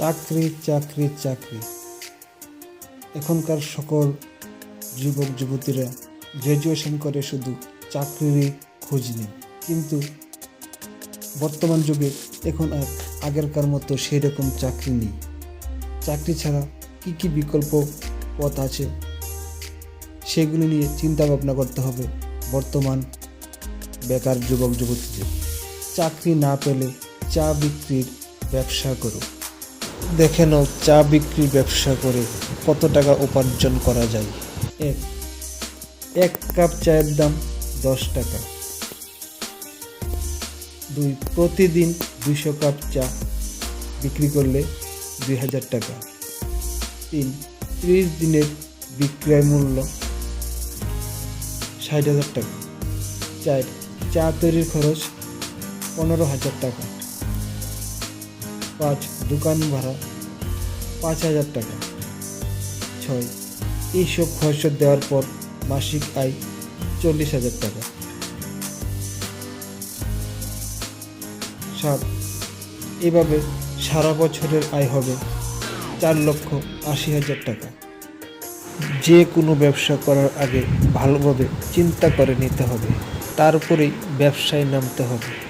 চাকরি চাকরি চাকরি। এখনকার সকল যুবক, যুবতীরা গ্র্যাজুয়েশন করে শুধু চাকরিরই খোঁজ নেয়। কিন্তু বর্তমান যুগে এখন আর আগেরকার মতো সেই রকম চাকরি নেই। চাকরি ছাড়া কী কী বিকল্প পথ আছে, সেগুলি নিয়ে চিন্তা ভাবনা করতে হবে বর্তমান বেকার যুবক, যুবতীদের। চাকরি না পেলে চা বিক্রির ব্যবসা করো। দেখে নাও চা বিক্রির ব্যবসা করে কত টাকা উপার্জন করা যায়। এক এক কাপ চায়ের দাম দশ টাকা। দুই, প্রতিদিন দুইশো কাপ চা বিক্রি করলে দুই হাজার টাকা। তিন, ত্রিশ দিনের বিক্রয় মূল্য ষাট হাজার টাকা। চার, চা তৈরির খরচ পনেরো হাজার টাকা। পাঁচ, দোকান ভাড়া পাঁচ হাজার টাকা। ছয়, এইসব খরচ দেওয়ার পর মাসিক আয় চল্লিশ হাজার টাকা। সাত, এভাবে সারা বছরের আয় হবে চার লক্ষ আশি হাজার টাকা। যে কোনো ব্যবসা করার আগে ভালোভাবে চিন্তা করে নিতে হবে। তারপরেই ব্যবসায় নামতে হবে।